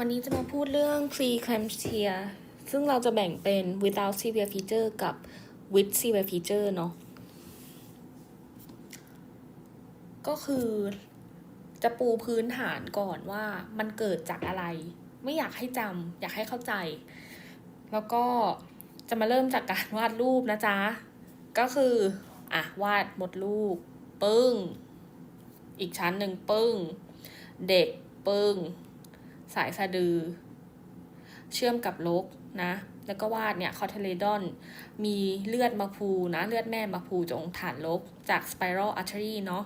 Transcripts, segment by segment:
วันนี้จะมาพูดเรื่อง preeclampsia ซึ่งเราจะแบ่งเป็น without severe feature กับ with severe feature เนาะ ก็คือจะปูพื้นฐานก่อนว่ามันเกิดจากอะไร ไม่อยากให้จำอยากให้เข้าใจ แล้วก็จะมาเริ่มจากการวาดรูปนะจ๊ะ ก็คือ อะ วาดหมดรูปปึ้ง อีกชั้นหนึ่งปึ้ง เด็กปึ้ง สายสะดือ เชื่อมกับลกนะ แล้วก็วาดเนี่ยคอเทเลดอน มีเลือดมาพูนะ เลือดแม่มาพูจงฐานลกจาก spiral artery เนาะ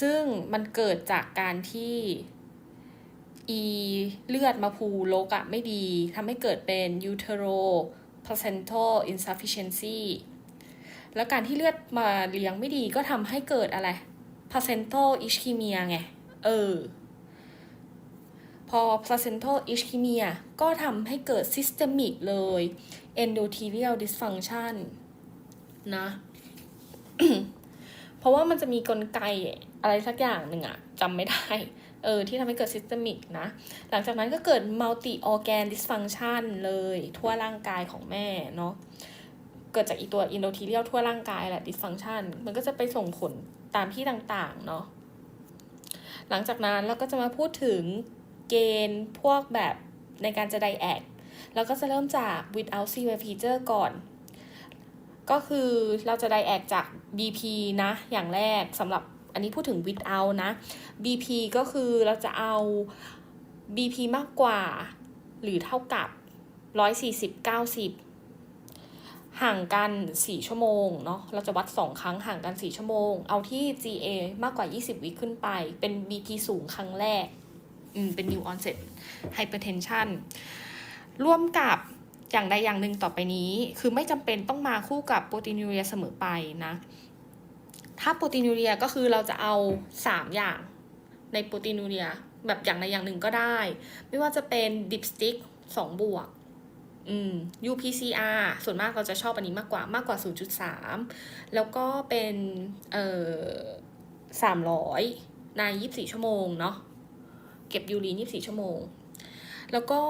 ซึ่งมันเกิดจากการที่อีเลือดมาพูลกอะไม่ดีทำให้เกิดเป็น utero placental insufficiency แล้วการที่เลือดมาเลี้ยงไม่ดีก็ทำให้เกิดอะไร placental ischemia ไง เออ พอ placental ischemia ก็ทำให้เกิด systemic เลย endothelial dysfunction นะ เพราะว่ามันจะมีกลไกอะไรสักอย่างหนึ่งอะจำไม่ได้ เออ ที่ทำให้เกิด systemic นะ หลังจากนั้นก็เกิด multi organ dysfunction เลย ทั่วร่างกายของแม่เนาะ เกิดจากอีตัว endothelial ทั่วร่างกายแหละ dysfunction มันก็จะไปส่งผลตามที่ต่างๆ เนาะหลังจากนั้นเราก็จะมาพูดถึง เกณฑ์พวกแบบในการจะไดแอคเราก็จะเริ่มจาก without severe feature ก่อน ก็คือเราจะไดแอคจาก BP นะ อย่างแรกสำหรับอันนี้พูดถึง without นะ BP ก็คือเราจะเอา BP มากกว่า หรือเท่ากับ 140 90ห่างกัน 4 ชั่วโมงเนาะ เราจะวัด 2 ครั้งห่างกัน 4 ชั่วโมง เอาที่ GA มากกว่า 20 วิขึ้นไป เป็น BP สูงครั้งแรก เป็น new onset hypertension ร่วมกับอย่างใดอย่างหนึ่งต่อไปนี้ คือไม่จำเป็นต้องมาคู่กับโปรตีนูเรียเสมอไปนะ ถ้าโปรตีนูเรียก็คือเราจะเอา 3 อย่างในโปรตีนูเรียแบบอย่างใดอย่างหนึ่งก็ได้ ไม่ว่าจะเป็นดิปสติก2บวก อืม UPCR ส่วนมากเราจะชอบอันนี้มากกว่ามากกว่า 0.3 แล้วก็เป็น เอ่อ300 ใน 24 ชั่วโมงเนาะ เก็บยูรีน24 ชั่วโมง แล้วก็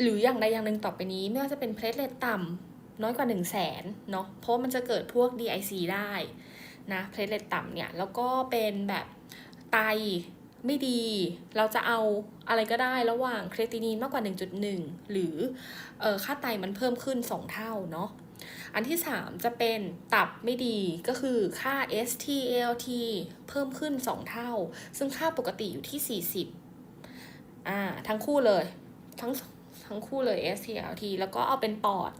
หรืออย่างใดอย่างหนึ่งต่อไปนี้ ไม่ว่าจะเป็นเพลทเลตต่ำน้อยกว่า 1 0 0 0 0แสนเนาะเพราะมันจะเกิดพวก DIC ได้นะเพลทเลตต่ำเนี่ยแล้วก็เป็นแบบไตไม่ดี เราจะเอาอะไรก็ได้ระหว่างเครตินีนมากกว่า 1.1 หรือออค่าไตมันเพิ่มขึ้น 2 เท่าเนาะอันที่ 3 จะเป็นตับไม่ดีก็คือค่า ST-ALT เพิ่มขึ้น 2 เท่า ซึ่งค่าปกติอยู่ที่ 40 อ่าทั้งคู่เลยทั้งทั้งคู่เลย ST-ALT แล้วก็เอาเป็นปอด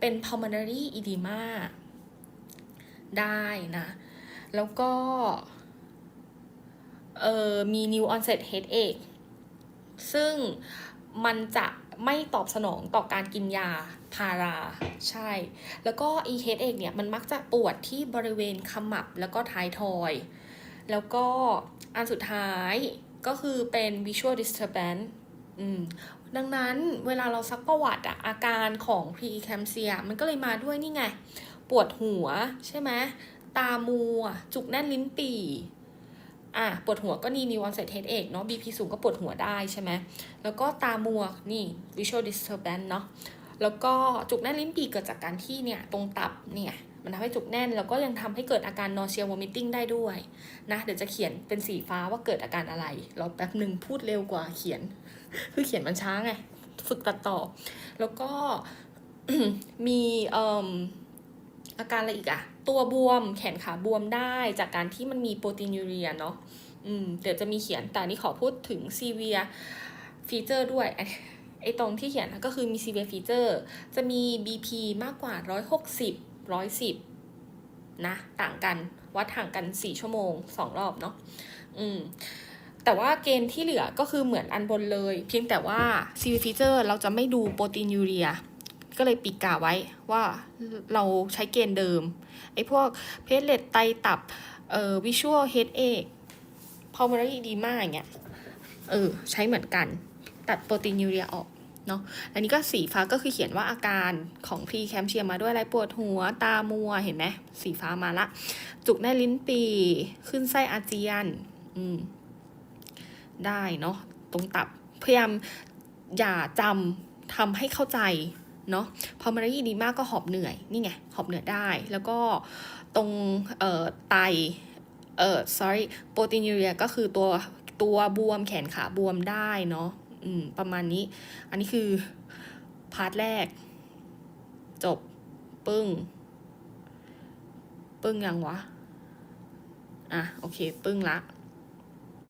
เป็น pulmonary edema ได้นะ แล้วก็ เอ่อ มี new onset headache ซึ่งมันจะไม่ตอบสนองต่อการกินยาพาราใช่ แล้วก็ e h e a d a c h เนี่ย มันมักจะปวดที่บริเวณขมับแล้วก็ท้ายทอย แล้วก็อันสุดท้าย ก็คือเป็น visual disturbance อืมดังนั้นเวลาเราซักประวัติอะอาการของ preeclampsia มันก็เลยมาด้วยนี่ไง ปวดหัวใช่ไหมตามัว จุกแน่นลิ้นปี่อะปวดหัวก็นี่ new onset headache เนาะ BP สูงก็ปวดหัวได้ใช่ไหมแล้วก็ตามัวนี่ visual disturbance เนาะแล้วก็จุกแน่นลิ้นปี่เกิดจากการที่เนี่ย ตรงตับเนี่ย มันทำให้จุกแน่นแล้วก็ยังทำให้เกิดอาการ nausea vomiting ได้ด้วยนะเดี๋ยวจะเขียนเป็นสีฟ้าว่าเกิดอาการอะไรรอแป๊บหนึ่งพูดเร็วกว่าเขียน คือเขียนมันช้าไง ฝึกตัดต่อ แล้วก็มีเอ่มอาการอะไรอีกอะตัวบวมแขนขาบวมได้จากการที่มันมีโปรตีนยูเรียเนาะอืมเดี๋ยวจะมีเขียนแต่นี้ขอพูดถึงซีเวียฟีเจอร์ด้วยไอ้ตรงที่เขียนก็คือมีซีเวียฟีเจอร์จะมี BP มากกว่า 160 110นะ ต่างกันวัดห่างกัน4ชั่วโมง2รอบเนาะอืมแต่ว่าเกณฑ์ที่เหลือก็คือเหมือนอันบนเลย เพียงแต่ว่า CV feature เราจะไม่ดูโปรตีนยูเรีย ก็เลยปิดกาไว้ว่าเราใช้เกณฑ์เดิม ไอ้พวกเพสเลตไตตับ เอ่อวิชวลเฮดเอกพอม a รีดีมากเงี้ยเออ ใช้เหมือนกัน ตัดโปรตีนยูเรียออก เนาะ อันนี้ก็สีฟ้าก็คือเขียนว่าอาการของพรีแคมเชียมาด้วยอะไรปวดหัวตามัวเห็นไหมสีฟ้ามาละ จุกแนลิ้นปีขึ้นไส้อาเจียน อืม ได้เนาะตรงตับพยายามอย่าจำทำให้เข้าใจเนาะพอมารีดีมากก็หอบเหนื่อยนี่ไงหอบเหนื่อยได้ แล้วก็ตรงเอ่อไตเอ่อ sorry โปรตีนูเรียก็คือตัวตัวบวมแขนขาบวมได้เนาะ อืม ประมาณนี้ อันนี้คือ พาร์ทแรก จบ ปึ้ง ปึ้งยังวะ อะ โอเค ปึ้งละ